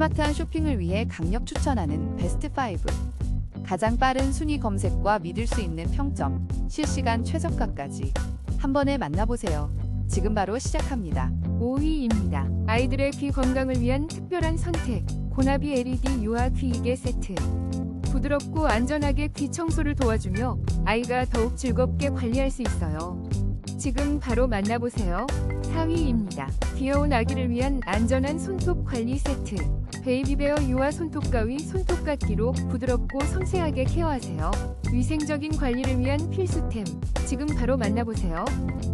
스마트한 쇼핑을 위해 강력 추천하는 베스트 5. 가장 빠른 순위 검색과 믿을 수 있는 평점, 실시간 최저가까지 한 번에 만나보세요. 지금 바로 시작합니다. 5위입니다. 아이들의 귀 건강을 위한 특별한 선택. 고나비 LED 유아 귀이개 세트. 부드럽고 안전하게 귀 청소를 도와주며 아이가 더욱 즐겁게 관리할 수 있어요. 지금 바로 만나보세요. 4위입니다. 귀여운 아기를 위한 안전한 손톱 관리 세트. 베이비베어 유아 손톱 가위 손톱 깎기로 부드럽고 섬세하게 케어하세요. 위생적인 관리를 위한 필수템. 지금 바로 만나보세요.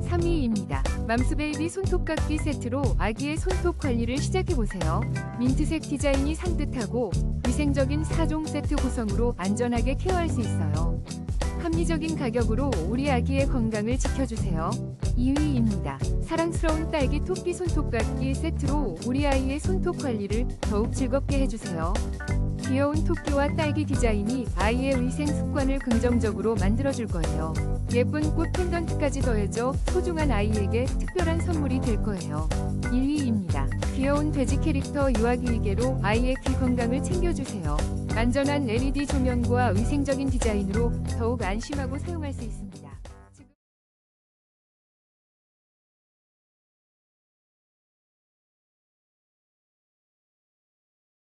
3위입니다. 맘스베이비 손톱 깎기 세트로 아기의 손톱 관리를 시작해보세요. 민트색 디자인이 산뜻하고 위생적인 4종 세트 구성으로 안전하게 케어할 수 있어요. 합리적인 가격으로 우리 아기의 건강을 지켜주세요. 2위입니다. 사랑스러운 딸기 토끼 손톱 깎기 세트로 우리 아이의 손톱 관리를 더욱 즐겁게 해주세요. 귀여운 토끼와 딸기 디자인이 아이의 위생 습관을 긍정적으로 만들어줄 거예요. 예쁜 꽃 펜던트까지 더해져 소중한 아이에게 특별한 선물이 될 거예요. 1위입니다. 귀여운 돼지 캐릭터 유아기위개로 아이의 귀 건강을 챙겨주세요. 안전한 LED 조명과 위생적인 디자인으로 더욱 안심하고 사용할 수 있습니다.